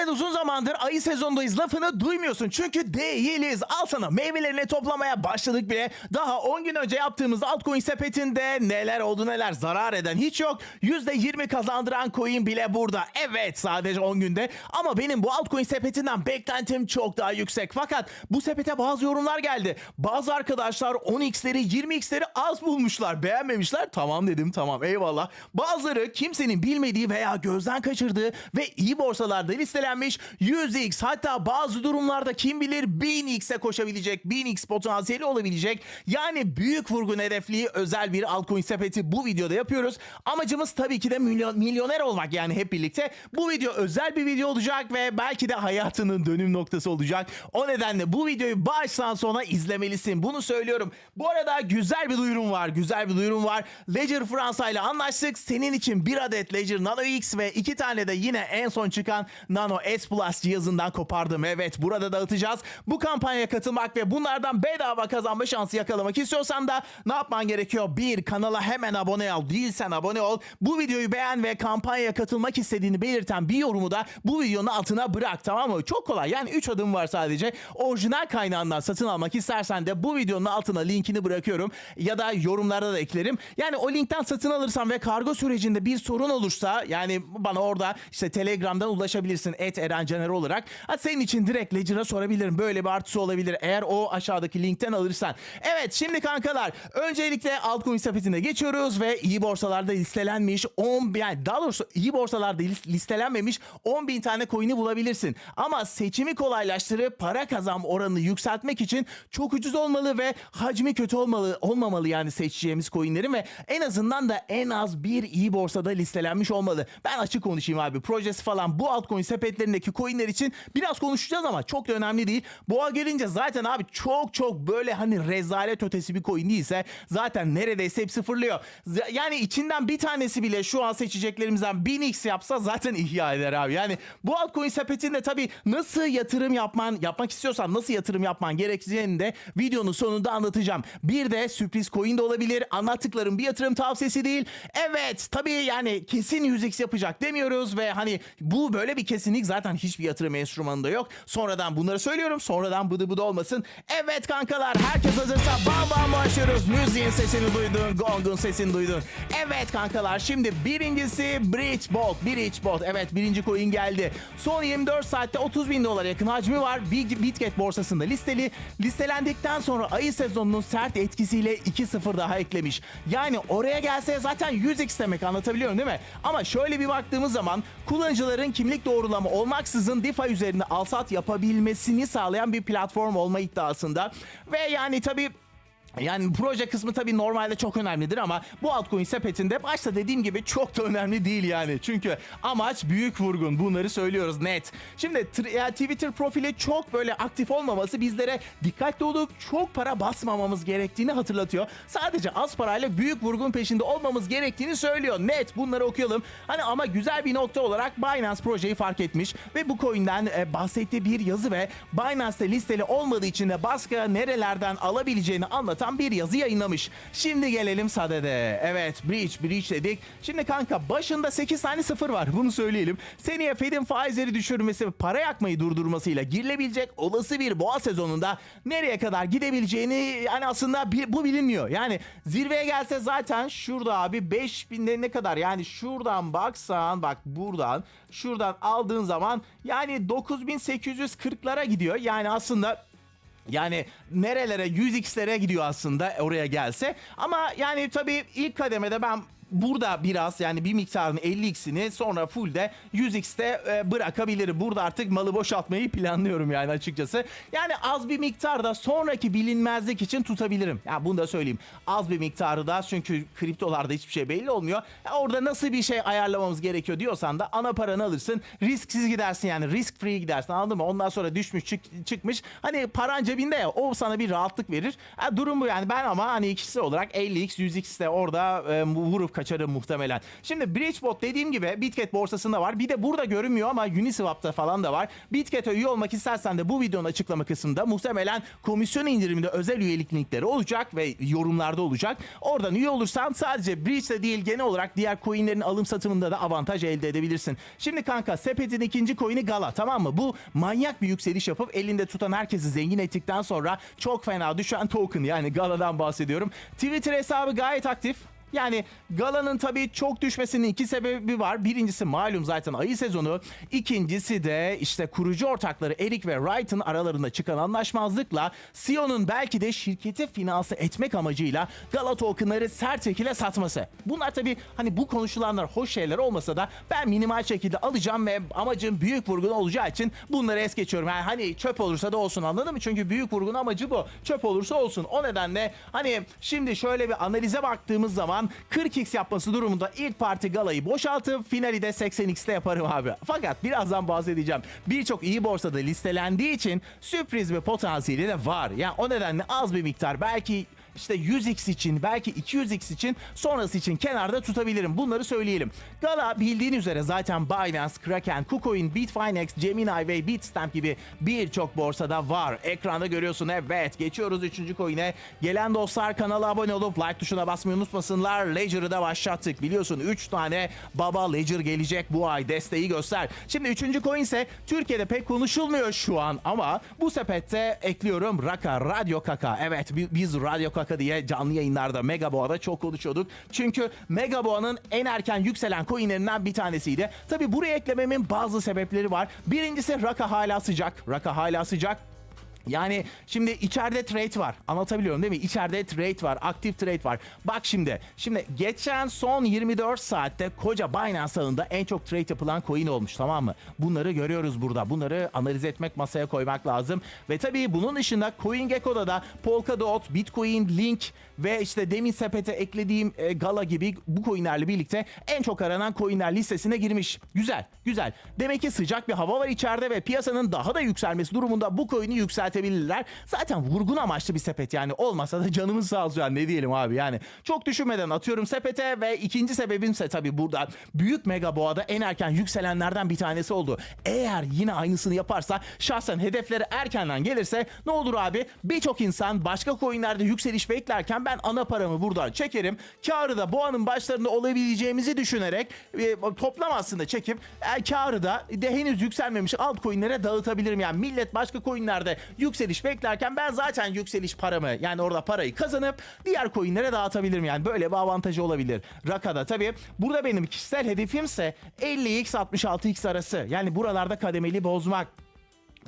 Neden uzun zamandır ayı sezondayız lafını duymuyorsun? Çünkü değiliz. Al sana meyvelerini toplamaya başladık bile. Daha 10 gün önce yaptığımız altcoin sepetinde neler oldu neler zarar eden hiç yok. %20 kazandıran coin bile burada. Evet sadece 10 günde. Ama benim bu altcoin sepetinden beklentim çok daha yüksek. Fakat bu sepete bazı yorumlar geldi. Bazı arkadaşlar 10x'leri 20x'leri az bulmuşlar. Beğenmemişler. Tamam dedim tamam eyvallah. Bazıları kimsenin bilmediği veya gözden kaçırdığı ve iyi borsalarda listelenmiş 100x hatta bazı durumlarda kim bilir 1000x'e koşabilecek 1000x potansiyeli olabilecek yani büyük vurgun hedefli özel bir altcoin sepeti bu videoda yapıyoruz. Amacımız tabii ki de milyon, milyoner olmak yani hep birlikte. Bu video özel bir video olacak ve belki de hayatının dönüm noktası olacak. O nedenle bu videoyu baştan sona izlemelisin. Bunu söylüyorum. Bu arada güzel bir duyurum var. Güzel bir duyurum var. Ledger Fransa ile anlaştık. Senin için bir adet Ledger Nano X ve iki tane de yine en son çıkan Nano S Plus cihazından kopardım. Evet burada dağıtacağız. Bu kampanyaya katılmak ve bunlardan bedava kazanma şansı yakalamak istiyorsan da ne yapman gerekiyor? Bir, kanala hemen abone ol. Değilsen abone ol. Bu videoyu beğen ve kampanyaya katılmak istediğini belirten bir yorumu da bu videonun altına bırak tamam mı? Çok kolay. Yani 3 adım var sadece. Orijinal kaynağından satın almak istersen de bu videonun altına linkini bırakıyorum. Ya da yorumlarda da eklerim. Yani o linkten satın alırsan ve kargo sürecinde bir sorun olursa yani bana orada işte Telegram'dan ulaşabilirsin. Et Eren Caner olarak. Ha, senin için direkt Ledger'a sorabilirim. Böyle bir artısı olabilir. Eğer o aşağıdaki linkten alırsan. Evet şimdi kankalar öncelikle altcoin sepetine geçiyoruz ve iyi borsalarda listelenmiş 10 yani daha doğrusu iyi borsalarda lis- listelenmemiş 10 bin tane coin'i bulabilirsin. Ama seçimi kolaylaştırıp para kazanma oranını yükseltmek için çok ucuz olmalı ve hacmi kötü olmalı olmamalı yani seçeceğimiz coin'lerin ve en azından da en az bir iyi borsada listelenmiş olmalı. Ben açık konuşayım abi. Projesi falan bu altcoin sepetlerindeki coin'ler için biraz konuşacağız ama çok da önemli değil. Boğa gelince zaten abi çok çok böyle hani rezalet ötesi bir coin değilse zaten neredeyse hepsi fırlıyor. Z- Yani içinden bir tanesi bile şu an seçeceklerimizden 1000x yapsa zaten ihya eder abi. Yani bu altcoin sepetinde tabii nasıl yatırım yapman yapmak istiyorsan nasıl yatırım yapman gerektiğini de videonun sonunda anlatacağım. Bir de sürpriz coin de olabilir. Anlattıklarım bir yatırım tavsiyesi değil. Evet tabii yani kesin 100x yapacak demiyoruz ve hani bu böyle bir kesinlik zaten hiçbir yatırım enstrümanında yok. Sonradan bunları söylüyorum. Sonradan bıdı bıdı olmasın. Evet kankalar herkes hazırsa bam bam başlıyoruz. Müziğin sesini duydun. Gong'un sesini duydun. Evet kankalar şimdi birincisi Bridgebot. Bridgebot. Evet birinci coin geldi. Son 24 saatte 30 bin dolar yakın hacmi var. Big Bitget borsasında listeli. Listelendikten sonra ayı sezonunun sert etkisiyle 2-0 daha eklemiş. Yani oraya gelse zaten 100x demek anlatabiliyorum değil mi? Ama şöyle bir baktığımız zaman kullanıcıların kimlik doğrulama olmaksızın DeFi üzerinde alsat yapabilmesini sağlayan bir platform olma iddiasında. Ve yani tabii yani proje kısmı tabii normalde çok önemlidir ama bu altcoin sepetinde başta dediğim gibi çok da önemli değil yani. Çünkü amaç büyük vurgun. Bunları söylüyoruz net. Şimdi Twitter profili çok böyle aktif olmaması bizlere dikkatli olup çok para basmamamız gerektiğini hatırlatıyor. Sadece az parayla büyük vurgun peşinde olmamız gerektiğini söylüyor. Net bunları okuyalım. Hani ama güzel bir nokta olarak Binance projeyi fark etmiş ve bu coin'den e, bahsettiği bir yazı ve Binance'te listeli olmadığı için de baskı nerelerden alabileceğini anlatan bir yazı yayınlamış. Şimdi gelelim Sade'de. Evet breach breach dedik. Şimdi kanka başında 8 tane sıfır var bunu söyleyelim. Seneye Fed'in faizleri düşürmesi ve para yakmayı durdurmasıyla girilebilecek olası bir boğa sezonunda nereye kadar gidebileceğini yani aslında bir, bu bilinmiyor. Yani zirveye gelse zaten şurada abi 5000'de ne kadar yani şuradan baksan bak buradan şuradan aldığın zaman yani 9840'lara gidiyor. Yani aslında yani nerelere 100x'lere gidiyor aslında oraya gelse. Ama yani tabii ilk kademede ben burada biraz yani bir miktarın 50x'ini sonra full de 100x'te e, bırakabilirim. Burada artık malı boşaltmayı planlıyorum yani açıkçası. Yani az bir miktarda sonraki bilinmezlik için tutabilirim. Ya bunu da söyleyeyim. Az bir miktarı da çünkü kriptolarda hiçbir şey belli olmuyor. Ya orada nasıl bir şey ayarlamamız gerekiyor diyorsan da ana paranı alırsın. Risksiz gidersin yani risk free gidersin anladın mı? Ondan sonra düşmüş çık- çıkmış. Hani paran cebinde ya o sana bir rahatlık verir. Ha, durum bu yani ben ama hani ikisi olarak 50x 100x'te orada e, vurup kaçarım muhtemelen. Şimdi Bridgebot dediğim gibi Bitget borsasında var. Bir de burada görünmüyor ama Uniswap'ta falan da var. Bitget'e üye olmak istersen de bu videonun açıklama kısmında muhtemelen komisyon indiriminde özel üyelik linkleri olacak ve yorumlarda olacak. Oradan üye olursan sadece Bridge'de değil genel olarak diğer coinlerin alım satımında da avantaj elde edebilirsin. Şimdi kanka sepetin ikinci coin'i Gala tamam mı? Bu manyak bir yükseliş yapıp elinde tutan herkesi zengin ettikten sonra çok fena düşen token yani Gala'dan bahsediyorum. Twitter hesabı gayet aktif. Yani Gala'nın tabii çok düşmesinin iki sebebi var. Birincisi malum zaten ayı sezonu. İkincisi de işte kurucu ortakları Eric ve Wright'ın aralarında çıkan anlaşmazlıkla CEO'nun belki de şirketi finanse etmek amacıyla Gala tokenları sert şekilde satması. Bunlar tabii hani bu konuşulanlar hoş şeyler olmasa da ben minimal şekilde alacağım ve amacım büyük vurgun olacağı için bunları es geçiyorum. Yani hani çöp olursa da olsun anladın mı? Çünkü büyük vurgun amacı bu. Çöp olursa olsun. O nedenle hani şimdi şöyle bir analize baktığımız zaman 40x yapması durumunda ilk parti galayı boşaltıp finali de 80x'te yaparım abi. Fakat birazdan bahsedeceğim. Birçok iyi borsada listelendiği için sürpriz bir potansiyeli de var. Yani o nedenle az bir miktar belki işte 100x için belki 200x için sonrası için kenarda tutabilirim. Bunları söyleyelim. Gala bildiğin üzere zaten Binance, Kraken, KuCoin, Bitfinex, Gemini ve Bitstamp gibi birçok borsada var. Ekranda görüyorsun evet. Geçiyoruz 3. coin'e. Gelen dostlar kanala abone olup like tuşuna basmayı unutmasınlar. Ledger'ı da başlattık. Biliyorsun 3 tane baba Ledger gelecek bu ay. Desteği göster. Şimdi 3. coin ise Türkiye'de pek konuşulmuyor şu an ama bu sepette ekliyorum Raka, Radyo Kaka. Evet bi- biz Radyo Kaka diye canlı yayınlarda Megaboa'da çok konuşuyorduk. Çünkü Megaboa'nın en erken yükselen coinlerinden bir tanesiydi. Tabi buraya eklememin bazı sebepleri var. Birincisi Raka hala sıcak. Raka hala sıcak. Yani şimdi içeride trade var. Anlatabiliyorum değil mi? İçeride trade var. Aktif trade var. Bak şimdi. Şimdi geçen son 24 saatte koca Binance ağında en çok trade yapılan coin olmuş tamam mı? Bunları görüyoruz burada. Bunları analiz etmek, masaya koymak lazım. Ve tabii bunun dışında CoinGecko'da da Polkadot, Bitcoin, Link ve işte demin sepete eklediğim e, Gala gibi bu coinlerle birlikte en çok aranan coinler listesine girmiş. Güzel, güzel. Demek ki sıcak bir hava var içeride ve piyasanın daha da yükselmesi durumunda bu coin'i yükseltebilirler. Zaten vurgun amaçlı bir sepet yani olmasa da canımız sağ olsun yani ne diyelim abi yani. Çok düşünmeden atıyorum sepete ve ikinci sebebimse tabii burada büyük mega boğada en erken yükselenlerden bir tanesi oldu. Eğer yine aynısını yaparsa şahsen hedefleri erkenden gelirse ne olur abi? Birçok insan başka coinlerde yükseliş beklerken ben ana paramı buradan çekerim. Karı da boğanın başlarında olabileceğimizi düşünerek e, toplam aslında çekip e, karı da de henüz yükselmemiş altcoin'lere dağıtabilirim. Yani millet başka coinlerde yükseliş beklerken ben zaten yükseliş paramı yani orada parayı kazanıp diğer coin'lere dağıtabilirim. Yani böyle bir avantajı olabilir. Raka'da tabii. Burada benim kişisel hedefimse 50x 66x arası. Yani buralarda kademeli bozmak.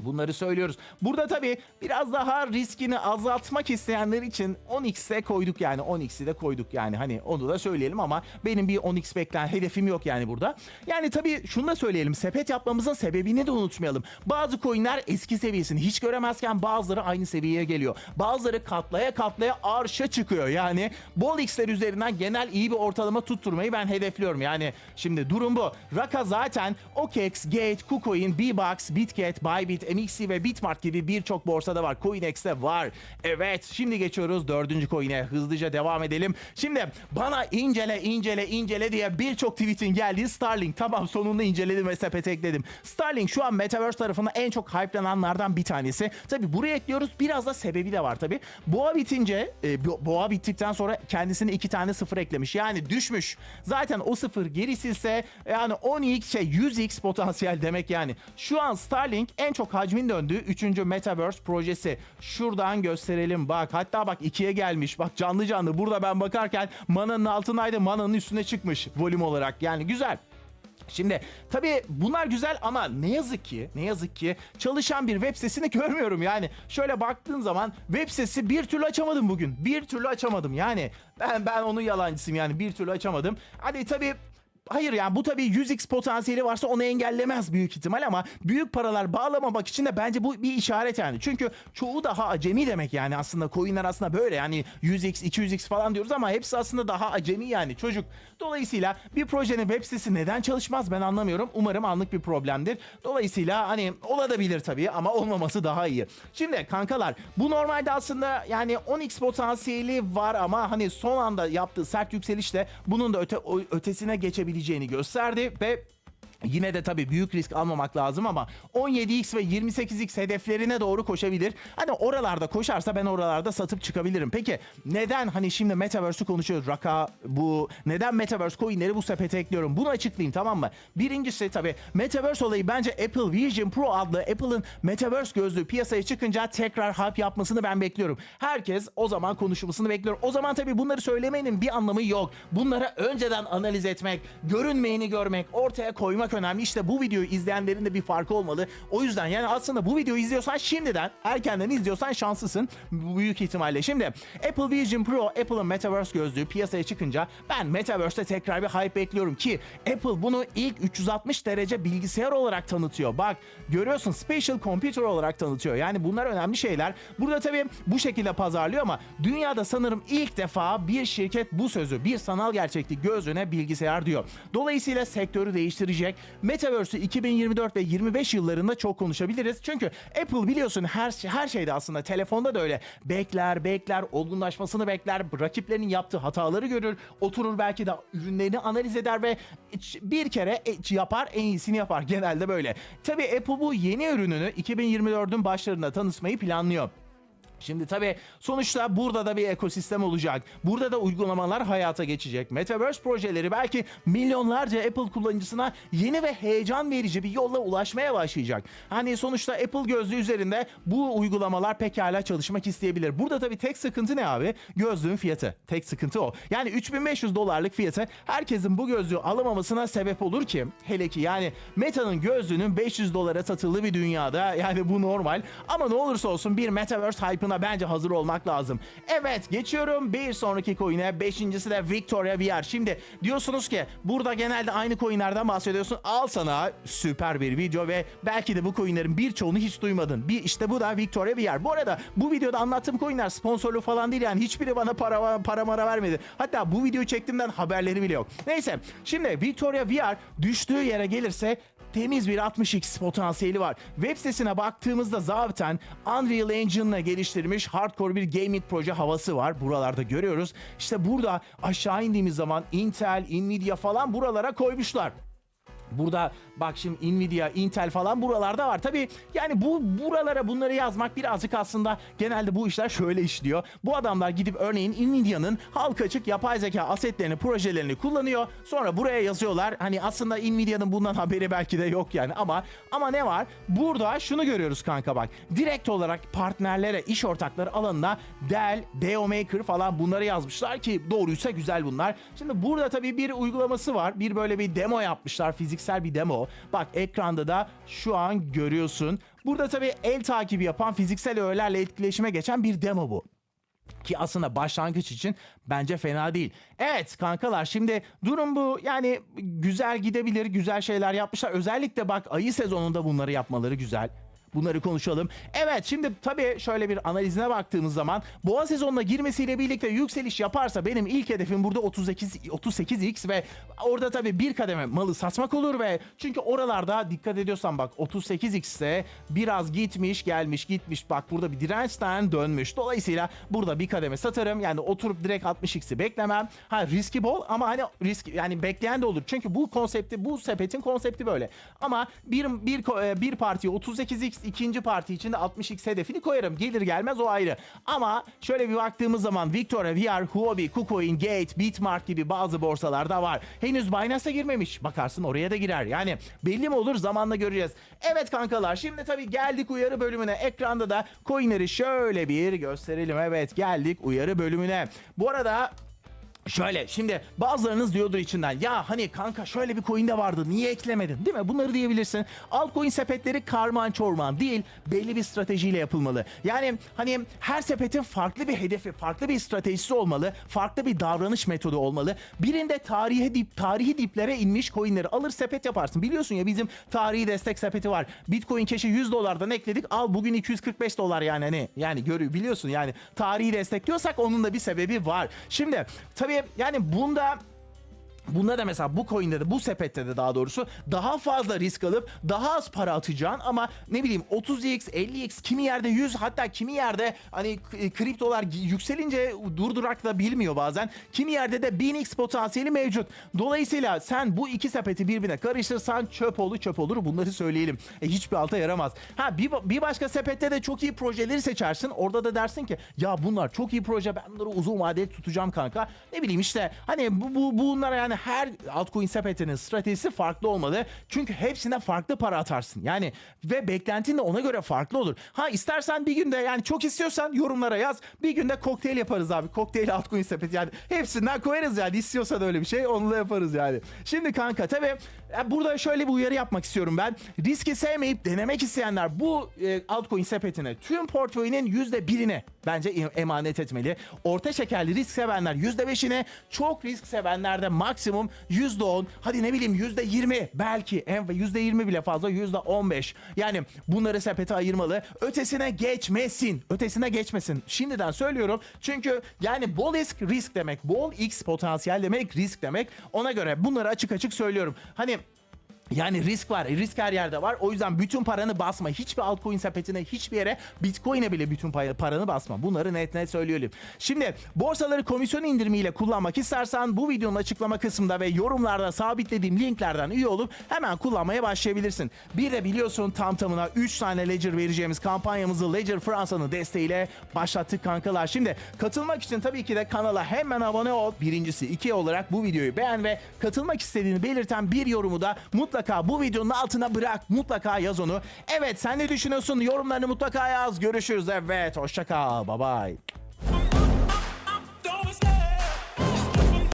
Bunları söylüyoruz. Burada tabii biraz daha riskini azaltmak isteyenler için 10x'e koyduk yani 10x'i de koyduk yani hani onu da söyleyelim ama benim bir 10x beklen hedefim yok yani burada. Yani tabii şunu da söyleyelim sepet yapmamızın sebebini de unutmayalım. Bazı coinler eski seviyesini hiç göremezken bazıları aynı seviyeye geliyor. Bazıları katlaya katlaya arşa çıkıyor yani bol x'ler üzerinden genel iyi bir ortalama tutturmayı ben hedefliyorum yani şimdi durum bu. Raka zaten OKEx, Gate, KuCoin, Bbox, Bitget, Bybit, MXC ve Bitmart gibi birçok borsada var. CoinEx'te var. Evet şimdi geçiyoruz dördüncü coin'e. Hızlıca devam edelim. Şimdi bana incele incele incele diye birçok tweetin geldiği Starlink. Tamam sonunda inceledim ve sepete ekledim. Starlink şu an Metaverse tarafından en çok hype'lananlardan bir tanesi. Tabi buraya ekliyoruz. Biraz da sebebi de var tabi. Boğa bitince, e, bo- boğa bittikten sonra kendisine iki tane sıfır eklemiş. Yani düşmüş. Zaten o sıfır geri silse yani 10x şey 100x potansiyel demek yani. Şu an Starlink en çok hacmin döndüğü 3. Metaverse projesi. Şuradan gösterelim bak. Hatta bak 2'ye gelmiş. Bak canlı canlı burada ben bakarken mananın altındaydı. Mananın üstüne çıkmış volüm olarak. Yani güzel. Şimdi tabii bunlar güzel ama ne yazık ki ne yazık ki çalışan bir web sitesini görmüyorum yani. Şöyle baktığın zaman web sitesi bir türlü açamadım bugün. Bir türlü açamadım yani. Ben ben onun yalancısıyım yani bir türlü açamadım. Hadi tabii hayır yani bu tabii 100x potansiyeli varsa onu engellemez büyük ihtimal ama büyük paralar bağlamamak için de bence bu bir işaret yani. Çünkü çoğu daha acemi demek yani aslında coinler aslında böyle yani 100x 200x falan diyoruz ama hepsi aslında daha acemi yani çocuk. Dolayısıyla bir projenin web sitesi neden çalışmaz ben anlamıyorum. Umarım anlık bir problemdir. Dolayısıyla hani olabilir tabii ama olmaması daha iyi. Şimdi kankalar bu normalde aslında yani 10x potansiyeli var ama hani son anda yaptığı sert yükselişle bunun da öte, ötesine geçebileceğini gösterdi ve Yine de tabii büyük risk almamak lazım ama 17x ve 28x hedeflerine doğru koşabilir. Hani oralarda koşarsa ben oralarda satıp çıkabilirim. Peki neden hani şimdi Metaverse'ü konuşuyoruz. Raka bu neden Metaverse coinleri bu sepete ekliyorum? Bunu açıklayayım tamam mı? Birincisi tabii Metaverse olayı bence Apple Vision Pro adlı Apple'ın Metaverse gözlüğü piyasaya çıkınca tekrar hype yapmasını ben bekliyorum. Herkes o zaman konuşmasını bekliyor. O zaman tabii bunları söylemenin bir anlamı yok. Bunlara önceden analiz etmek, görünmeyeni görmek, ortaya koymak önemli. İşte bu videoyu izleyenlerin de bir farkı olmalı. O yüzden yani aslında bu videoyu izliyorsan şimdiden erkenden izliyorsan şanslısın büyük ihtimalle. Şimdi Apple Vision Pro, Apple'ın Metaverse gözlüğü piyasaya çıkınca ben Metaverse'te tekrar bir hype bekliyorum ki Apple bunu ilk 360 derece bilgisayar olarak tanıtıyor. Bak görüyorsun Spatial Computer olarak tanıtıyor. Yani bunlar önemli şeyler. Burada tabii bu şekilde pazarlıyor ama dünyada sanırım ilk defa bir şirket bu sözü bir sanal gerçeklik gözlüğüne bilgisayar diyor. Dolayısıyla sektörü değiştirecek. Metaverse'ü 2024 ve 25 yıllarında çok konuşabiliriz. Çünkü Apple biliyorsun her her şeyde aslında telefonda da öyle. Bekler, bekler, olgunlaşmasını bekler, rakiplerinin yaptığı hataları görür, oturur belki de ürünlerini analiz eder ve bir kere yapar, en iyisini yapar. Genelde böyle. Tabii Apple bu yeni ürününü 2024'ün başlarında tanıtmayı planlıyor. Şimdi tabii sonuçta burada da bir ekosistem olacak. Burada da uygulamalar hayata geçecek. Metaverse projeleri belki milyonlarca Apple kullanıcısına yeni ve heyecan verici bir yolla ulaşmaya başlayacak. Hani sonuçta Apple gözlüğü üzerinde bu uygulamalar pekala çalışmak isteyebilir. Burada tabii tek sıkıntı ne abi? Gözlüğün fiyatı. Tek sıkıntı o. Yani 3500 dolarlık fiyatı herkesin bu gözlüğü alamamasına sebep olur ki hele ki yani Meta'nın gözlüğünün 500 dolara satıldığı bir dünyada yani bu normal. Ama ne olursa olsun bir Metaverse hype'ına bence hazır olmak lazım. Evet geçiyorum bir sonraki coin'e. Beşincisi de Victoria VR. Şimdi diyorsunuz ki burada genelde aynı coin'lerden bahsediyorsun. Al sana süper bir video ve belki de bu coin'lerin birçoğunu hiç duymadın. Bir işte bu da Victoria VR. Bu arada bu videoda anlattığım coin'ler sponsorlu falan değil yani hiçbiri bana para para mara vermedi. Hatta bu videoyu çektiğimden haberleri bile yok. Neyse şimdi Victoria VR düştüğü yere gelirse temiz bir 60x potansiyeli var. Web sitesine baktığımızda zaten Unreal Engine'la geliştirilmiş hardcore bir gaming proje havası var. Buralarda görüyoruz. İşte burada aşağı indiğimiz zaman Intel, Nvidia falan buralara koymuşlar. Burada bak şimdi Nvidia, Intel falan buralarda var. Tabii yani bu buralara bunları yazmak birazcık aslında genelde bu işler şöyle işliyor. Bu adamlar gidip örneğin Nvidia'nın halka açık yapay zeka asetlerini, projelerini kullanıyor. Sonra buraya yazıyorlar. Hani aslında Nvidia'nın bundan haberi belki de yok yani ama ama ne var? Burada şunu görüyoruz kanka bak. Direkt olarak partnerlere, iş ortakları alanına Dell, Deo Maker falan bunları yazmışlar ki doğruysa güzel bunlar. Şimdi burada tabii bir uygulaması var. Bir böyle bir demo yapmışlar. Fiziksel bir demo. Bak ekranda da şu an görüyorsun. Burada tabii el takibi yapan fiziksel öğelerle etkileşime geçen bir demo bu. Ki aslında başlangıç için bence fena değil. Evet kankalar şimdi durum bu. Yani güzel gidebilir, güzel şeyler yapmışlar. Özellikle bak ayı sezonunda bunları yapmaları güzel. Bunları konuşalım. Evet şimdi tabii şöyle bir analizine baktığımız zaman boğa sezonuna girmesiyle birlikte yükseliş yaparsa benim ilk hedefim burada 38 38x ve orada tabii bir kademe malı satmak olur ve çünkü oralarda dikkat ediyorsan bak 38x'te biraz gitmiş gelmiş gitmiş bak burada bir dirençten dönmüş. Dolayısıyla burada bir kademe satarım. Yani oturup direkt 60x'i beklemem. Ha riski bol ama hani risk yani bekleyen de olur. Çünkü bu konsepti bu sepetin konsepti böyle. Ama bir bir e, bir partiye 38x ikinci parti için de 60x hedefini koyarım. Gelir gelmez o ayrı. Ama şöyle bir baktığımız zaman Victoria VR, Huobi, KuCoin, Gate, Bitmark gibi bazı borsalarda var. Henüz Binance'a girmemiş. Bakarsın oraya da girer. Yani belli mi olur zamanla göreceğiz. Evet kankalar şimdi tabii geldik uyarı bölümüne. Ekranda da coinleri şöyle bir gösterelim. Evet geldik uyarı bölümüne. Bu arada Şöyle şimdi bazılarınız diyordur içinden ya hani kanka şöyle bir coin de vardı niye eklemedin değil mi? Bunları diyebilirsin. Altcoin sepetleri karman çorman değil belli bir stratejiyle yapılmalı. Yani hani her sepetin farklı bir hedefi, farklı bir stratejisi olmalı. Farklı bir davranış metodu olmalı. Birinde tarihi dip, tarihi diplere inmiş coinleri alır sepet yaparsın. Biliyorsun ya bizim tarihi destek sepeti var. Bitcoin keşi 100 dolardan ekledik. Al bugün 245 dolar yani hani yani görüyor biliyorsun yani tarihi destekliyorsak onun da bir sebebi var. Şimdi tabii yani bunda Bunda da mesela bu coin'de de bu sepette de daha doğrusu daha fazla risk alıp daha az para atacaksın ama ne bileyim 30x 50x kimi yerde 100 hatta kimi yerde hani k- kriptolar yükselince durdurak da bilmiyor bazen. Kimi yerde de 1000x potansiyeli mevcut. Dolayısıyla sen bu iki sepeti birbirine karıştırsan çöp olur çöp olur bunları söyleyelim. E, hiçbir alta yaramaz. Ha bir, bir başka sepette de çok iyi projeleri seçersin. Orada da dersin ki ya bunlar çok iyi proje ben bunları uzun vadeli tutacağım kanka. Ne bileyim işte hani bu, bu bunlara yani her altcoin sepetinin stratejisi farklı olmalı. Çünkü hepsine farklı para atarsın. Yani ve beklentin de ona göre farklı olur. Ha istersen bir günde yani çok istiyorsan yorumlara yaz. Bir günde kokteyl yaparız abi. Kokteyl altcoin sepeti yani hepsinden koyarız yani istiyorsa da öyle bir şey onu da yaparız yani. Şimdi kanka tabii burada şöyle bir uyarı yapmak istiyorum ben. Riski sevmeyip denemek isteyenler bu e, altcoin sepetine tüm portföyünün yüzde birine bence em- emanet etmeli. Orta şekerli risk sevenler yüzde beşine, çok risk sevenler de maksimum yüzde on, hadi ne bileyim yüzde yirmi belki en yüzde yirmi bile fazla yüzde on beş. Yani bunları sepete ayırmalı. Ötesine geçmesin. Ötesine geçmesin. Şimdiden söylüyorum. Çünkü yani bol risk risk demek. Bol x potansiyel demek risk demek. Ona göre bunları açık açık söylüyorum. Hani yani risk var. Risk her yerde var. O yüzden bütün paranı basma. Hiçbir altcoin sepetine, hiçbir yere Bitcoin'e bile bütün paranı basma. Bunları net net söyleyelim. Şimdi borsaları komisyon indirimiyle kullanmak istersen bu videonun açıklama kısmında ve yorumlarda sabitlediğim linklerden üye olup hemen kullanmaya başlayabilirsin. Bir de biliyorsun tam tamına 3 tane Ledger vereceğimiz kampanyamızı Ledger Fransa'nın desteğiyle başlattık kankalar. Şimdi katılmak için tabii ki de kanala hemen abone ol. Birincisi iki olarak bu videoyu beğen ve katılmak istediğini belirten bir yorumu da mutlaka bu videonun altına bırak. Mutlaka yaz onu. Evet sen ne düşünüyorsun? Yorumlarını mutlaka yaz. Görüşürüz. Evet hoşça kal. Bye bye.